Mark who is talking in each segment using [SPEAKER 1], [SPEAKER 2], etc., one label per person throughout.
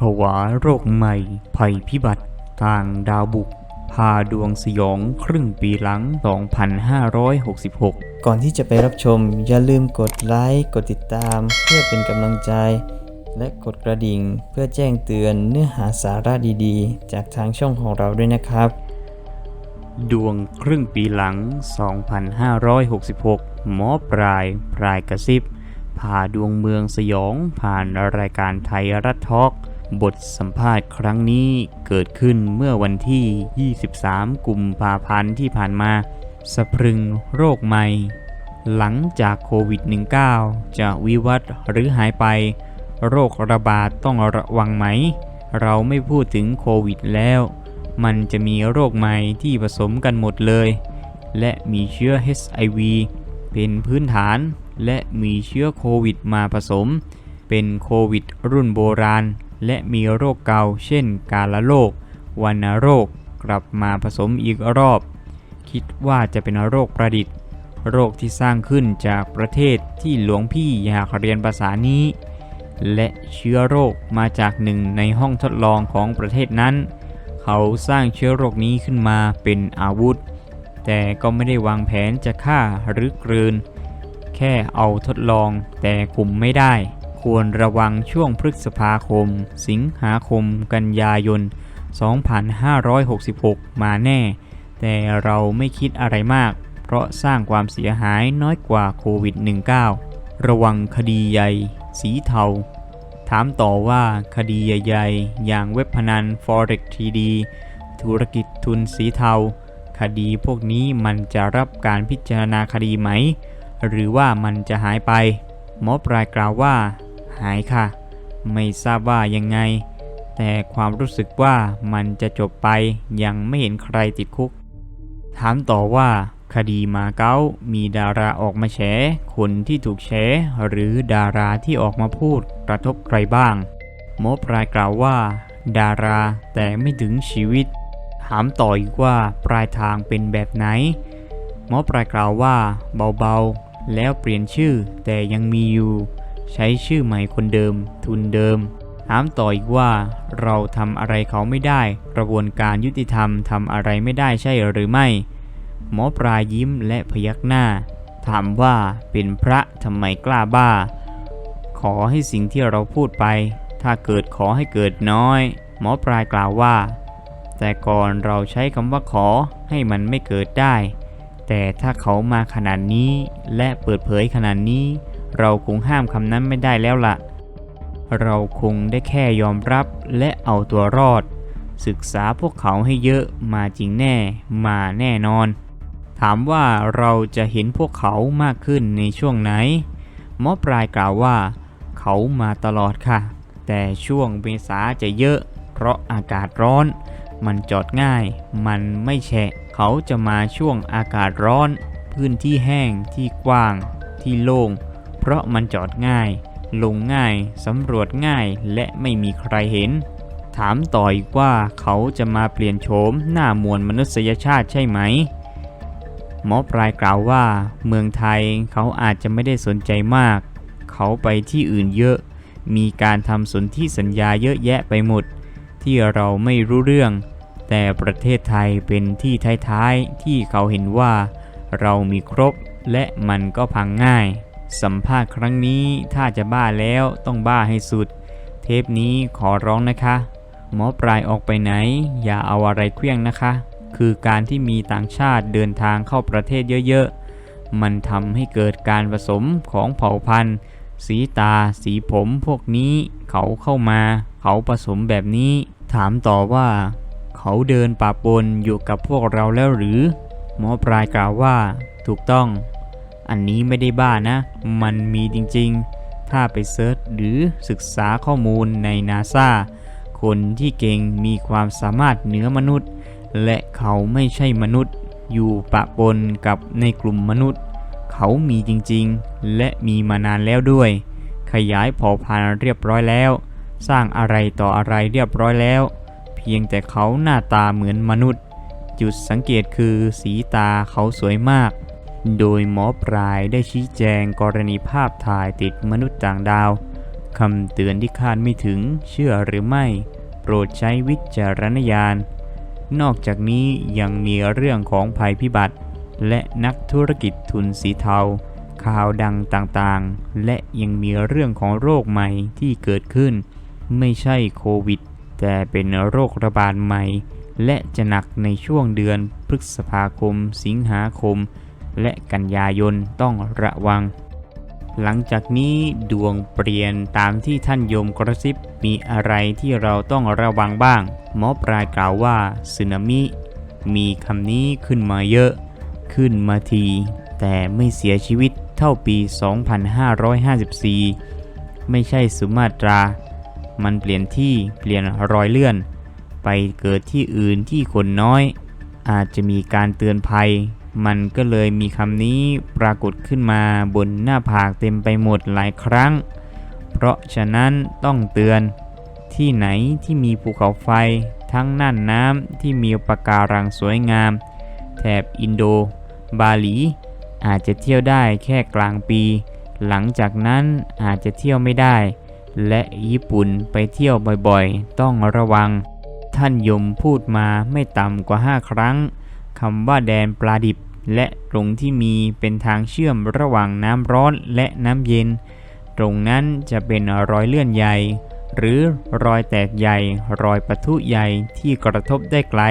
[SPEAKER 1] ผวาโรคใหม่ ภัยพิบัติทางดาวบุก พาดวงสยองครึ่งปีหลัง 2566
[SPEAKER 2] ก่อนที่จะไปรับชม อย่าลืมกดไลค์กดติดตาม เพื่อเป็นกำลังใจ และกดกระดิ่ง เพื่อแจ้งเตือนเนื้อหาสาระดีๆ จากทางช่องของเราด้วยนะครับ
[SPEAKER 1] ดวงครึ่งปีหลัง 2566 หมอปลายพรายกระซิบพาดวงเมืองสยองผ่านรายการไทยรัฐทอล์ก บทสัมภาษณ์ครั้งนี้เกิดขึ้นเมื่อวันที่ 23 กุมภาพันธ์ที่ผ่านมา สะพรึงโรคใหม่ หลังจากโควิด -19 จะวิวัฒน์หรือหายไป โรคระบาดต้องระวังไหม เราไม่พูดถึงโควิดแล้ว มันจะมีโรคใหม่ที่ผสมกันหมดเลย และมีเชื้อ HIV เป็นพื้นฐานและมีเชื้อโควิดมาผสม เป็นโควิดรุ่นโบราณ และมีโรคเก่าเช่นกาฬโรควัณโรค กลับมาผสมอีกรอบ คิดว่าจะเป็นโรคประดิษฐ์ โรคที่สร้างขึ้นจากประเทศที่หลวงพี่อยากเรียนภาษานี้ และเชื้อโรคมาจากหนึ่งในห้องทดลองของประเทศนั้น เขาสร้างเชื้อโรคนี้ขึ้นมาเป็นอาวุธ แต่ก็ไม่ได้วางแผนจะฆ่าหรือกลืน แค่เอาทดลองแต่คุมไม่ได้ ควรระวังช่วงพฤษภาคม สิงหาคม กันยายน 2566 มาแน่ แต่เราไม่คิดอะไรมาก เพราะสร้างความเสียหายน้อยกว่าโควิด -19 ระวังคดีใหญ่ สีเทา ถามต่อว่าคดีใหญ่ๆ อย่างเว็บพนัน Forex TD ธุรกิจทุนสีเทา คดีพวกนี้มันจะรับการพิจารณาคดีไหม หรือว่ามันจะหายไป หมอปลายกล่าวว่า หายค่ะ ไม่ทราบว่ายังไง แต่ความรู้สึกว่ามันจะจบไปยังไม่เห็นใครติดคุก ถามต่อว่าคดีมาเก๊ามีดาราออกมาแฉ คนที่ถูกแฉหรือดาราที่ออกมาพูดกระทบใครบ้าง หมอปลายกล่าวว่า ดาราแต่ไม่ถึงชีวิต ถามต่ออีกว่าปลายทางเป็นแบบไหน หมอปลายกล่าวว่าเบาๆ แล้วเปลี่ยนชื่อแต่ยังมีอยู่ ใช้ชื่อใหม่คนเดิม ทุนเดิม ถามต่ออีกว่า เราทำอะไรเขาไม่ได้ กระบวนการยุติธรรมทำอะไรไม่ได้ใช่หรือไม่ หมอปลายยิ้มและพยักหน้า ถามว่าเป็นพระทำไมกล้าบ้า ขอให้สิ่งที่เราพูดไป ถ้าเกิดขอให้เกิดน้อย หมอปลายกล่าวว่า แต่ก่อนเราใช้คำว่าขอให้มันไม่เกิดได้ แต่ถ้าเขามาขนาดนี้และเปิดเผยขนาดนี้ เราคงห้ามคำนั้นไม่ได้แล้วล่ะ เราคงได้แค่ยอมรับและเอาตัวรอด ศึกษาพวกเขาให้เยอะมาจริงแน่มาแน่นอน ถามว่าเราจะเห็นพวกเขามากขึ้นในช่วงไหน หมอปลายกล่าวว่า เขามาตลอดค่ะ แต่ช่วงเมษาจะเยอะ เพราะอากาศร้อน มันจอดง่าย มันไม่แฉะ เขาจะมาช่วงอากาศร้อน พื้นที่แห้งที่กว้าง ที่โล่ง เพราะมันจอดง่าย ลงง่าย สำรวจง่ายและไม่มีใครเห็น ถามต่ออีกว่าเขาจะมาเปลี่ยนโฉมหน้ามวลมนุษยชาติใช่ไหม หมอปลายกล่าวว่า เมืองไทยเขาอาจจะไม่ได้สนใจมาก เขาไปที่อื่นเยอะ มีการทำสนธิสัญญาเยอะแยะไปหมด ที่เราไม่รู้เรื่อง แต่ประเทศไทยเป็นที่ท้ายๆที่เขาเห็นว่า เรามีครบและมันก็พังง่าย สัมภาษณ์ครั้งนี้ถ้าจะบ้าแล้วต้องบ้าให้สุด เทปนี้ขอร้องนะคะ หมอปลายออกไปไหน อย่าเอาอะไรเครื่องนะคะ คือการที่มีต่างชาติเดินทางเข้าประเทศเยอะๆ มันทำให้เกิดการผสมของเผ่าพันธุ์ สีตาสีผมพวกนี้เขาเข้ามา เขาผสมแบบนี้ ถามต่อว่า เขาเดินป่าปนอยู่กับพวกเราแล้วหรือ หมอปลายกล่าวว่า ถูกต้อง อันนี้ไม่ได้บ้านะ มันมีจริงๆ ถ้าไปเซิร์ชหรือศึกษาข้อมูลในนาซาคนที่เก่งมีความสามารถเหนือมนุษย์ และเขาไม่ใช่มนุษย์ อยู่ปะปนกับในกลุ่มมนุษย์ เขามีจริงๆ และมีมานานแล้วด้วย ขยายเผ่าพันธุ์เรียบร้อยแล้ว สร้างอะไรต่ออะไรเรียบร้อยแล้ว เพียงแต่เขาหน้าตาเหมือนมนุษย์ จุดสังเกตคือสีตาเขาสวยมาก โดยหมอปลายได้ชี้แจงกรณีภาพถ่ายติดมนุษย์ต่างดาวคำเตือนที่คาดไม่ถึงเชื่อหรือไม่ โปรดใช้วิจารณญาณ นอกจากนี้ยังมีเรื่องของภัยพิบัติ และนักธุรกิจทุนสีเทา ข่าวดังต่างๆ และยังมีเรื่องของโรคใหม่ที่เกิดขึ้น ไม่ใช่โควิด แต่เป็นโรคระบาดใหม่ และจะหนักในช่วงเดือนพฤษภาคม สิงหาคม และกันยายนต้องระวัง หลังจากนี้ดวงเปลี่ยนตามที่ท่านโยมกระซิบมีอะไรที่เราต้องระวังบ้าง หมอปลายกล่าวว่าสึนามิ มีคำนี้ขึ้นมาเยอะ ขึ้นมาที แต่ไม่เสียชีวิตเท่าปี 2554 ไม่ใช่สุมาตรา มันเปลี่ยนที่เปลี่ยนรอยเลื่อน ไปเกิดที่อื่นที่คนน้อย อาจจะมีการเตือนภัย มันก็เลยมีคำนี้ปรากฏขึ้นมาบนหน้าผากเต็มไปหมดหลายครั้ง เพราะฉะนั้นต้องเตือนที่ไหนที่มีภูเขาไฟทั้งน่านน้ำที่มีปะการังสวยงาม แถบอินโด บาหลี อาจจะเที่ยวได้แค่กลางปี หลังจากนั้นอาจจะเที่ยวไม่ได้ และญี่ปุ่นไปเที่ยวบ่อยๆ ต้องระวัง ท่านยมพูดมาไม่ต่ำกว่า 5 ครั้ง คำว่าแดนปลาดิบ และตรงที่มีเป็นทางเชื่อมระหว่างน้ำร้อนและน้ำเย็น ตรงนั้นจะเป็นรอยเลื่อนใหญ่ หรือรอยแตกใหญ่ รอยปะทุใหญ่ที่กระทบได้ไกล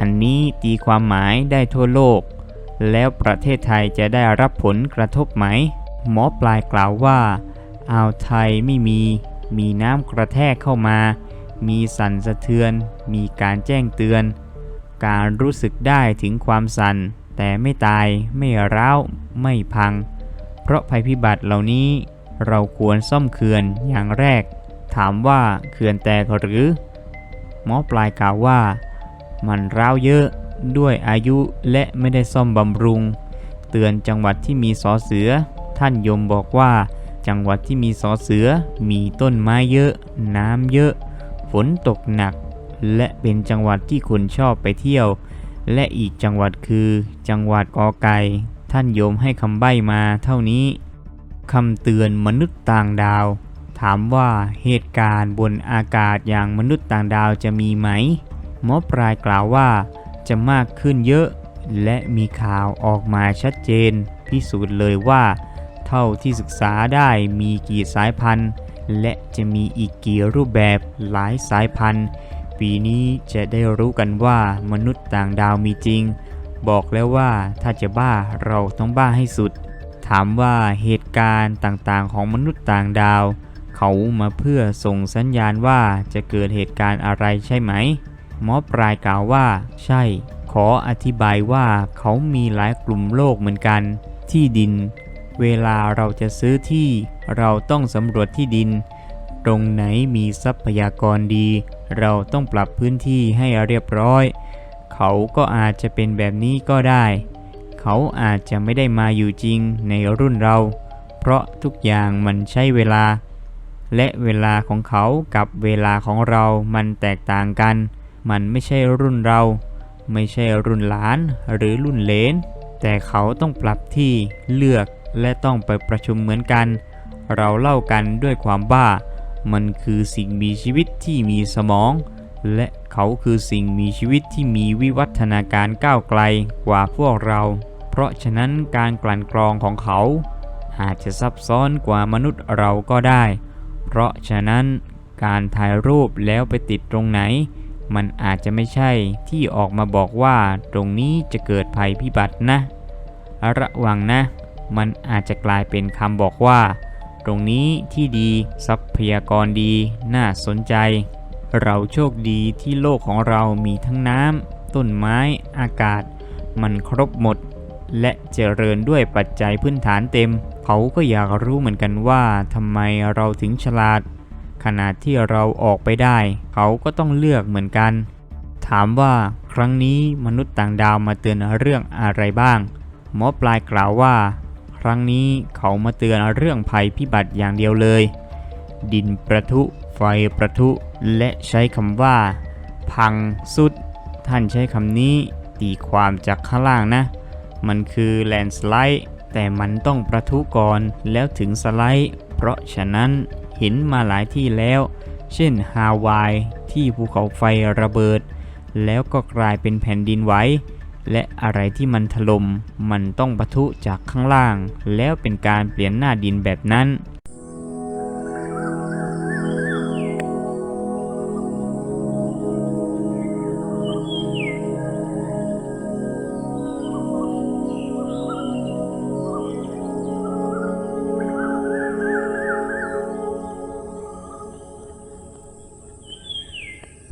[SPEAKER 1] อันนี้ตีความหมายได้ทั่วโลก แล้วประเทศไทยจะได้รับผลกระทบไหม หมอปลายกล่าวว่าอ่าวไทยไม่มี มีน้ำกระแทกเข้ามา มีสั่นสะเทือน มีการแจ้งเตือน การรู้สึกได้ถึงความสั่นแต่ไม่ตายไม่ร้าว ไม่พัง เพราะภัยพิบัติเหล่านี้เราควรซ่อมเขื่อนอย่างแรก ถามว่าเขื่อนแตกหรือ หมอปลายกล่าวว่า มันร้าวเยอะด้วยอายุและไม่ได้ซ่อมบำรุง เตือนจังหวัดที่มีสอเสือ ท่านยมบอกว่า จังหวัดที่มีสอเสือมีต้นไม้เยอะ น้ำเยอะ ฝนตกหนัก และเป็นจังหวัดที่คนชอบไปเที่ยว และอีกจังหวัดคือ จังหวัดกอไก่ท่านโยมให้คำใบ้มาเท่านี้คำเตือนมนุษย์ต่างดาว ถามว่าเหตุการณ์บนอากาศอย่างมนุษย์ต่างดาวจะมีไหม หมอปลายกล่าวว่าจะมากขึ้นเยอะ และมีข่าวออกมาชัดเจน พิสูจน์เลยว่า เท่าที่ศึกษาได้มีกี่สายพันธุ์ และจะมีอีกกี่รูปแบบหลายสายพันธุ์ ปีนี้จะได้รู้กันว่ามนุษย์ต่างดาวมีจริง บอกแล้วว่าถ้าจะบ้าเราต้องบ้าให้สุด ถามว่าเหตุการณ์ต่างๆ ของมนุษย์ต่างดาว เขามาเพื่อส่งสัญญาณว่าจะเกิดเหตุการณ์อะไรใช่ไหม หมอปลายกล่าวว่า ใช่ ขออธิบายว่าเขามีหลายกลุ่มโลกเหมือนกัน ที่ดิน เวลาเราจะซื้อที่ เราต้องสำรวจที่ดิน ตรงไหนมีทรัพยากรดี เราต้องปรับพื้นที่ให้เรียบร้อย เขาก็อาจจะเป็นแบบนี้ก็ได้ เขาอาจจะไม่ได้มาอยู่จริงในรุ่นเรา เพราะทุกอย่างมันใช้เวลา และเวลาของเขากับเวลาของเรามันแตกต่างกัน มันไม่ใช่รุ่นเรา ไม่ใช่รุ่นหลานหรือรุ่นเลน แต่เขาต้องปรับที่เลือกและต้องไปประชุมเหมือนกัน เราเล่ากันด้วยความบ้า มันคือสิ่งมีชีวิตที่มีสมอง และเขาคือสิ่งมีชีวิตที่มีวิวัฒนาการก้าวไกลกว่าพวกเรา เพราะฉะนั้นการกลั่นกรองของเขา อาจจะซับซ้อนกว่ามนุษย์เราก็ได้ เพราะฉะนั้นการถ่ายรูปแล้วไปติดตรงไหน มันอาจจะไม่ใช่ที่ออกมาบอกว่าตรงนี้จะเกิดภัยพิบัตินะ ระวังนะ มันอาจจะกลายเป็นคำบอกว่า ตรงนี้ที่ดีทรัพยากรดีน่าสนใจ เราโชคดีที่โลกของเรามีทั้งน้ำต้นไม้อากาศ มันครบหมด และเจริญด้วยปัจจัยพื้นฐานเต็ม เขาก็อยากรู้เหมือนกันว่าทำไมเราถึงฉลาดขนาดที่เราออกไปได้ เขาก็ต้องเลือกเหมือนกัน ถามว่าครั้งนี้มนุษย์ต่างดาวมาเตือนเรื่องอะไรบ้างหมอปลายกล่าวว่า ครั้งนี้เขามาเตือนเรื่องภัยพิบัติอย่างเดียวเลย ดินประทุ ไฟประทุ และใช้คำว่า พังสุด ท่านใช้คำนี้ตีความจากข้างล่างนะ มันคือแลนสไลด์แต่มันต้องประทุก่อนแล้วถึงสไลด์ เพราะฉะนั้นเห็นมาหลายที่แล้ว เช่นฮาวายที่ภูเขาไฟระเบิด แล้วก็กลายเป็นแผ่นดินไหว และอะไรที่มันถล่มมันต้องปะทุจากข้างล่าง แล้วเป็นการเปลี่ยนหน้าดินแบบนั้น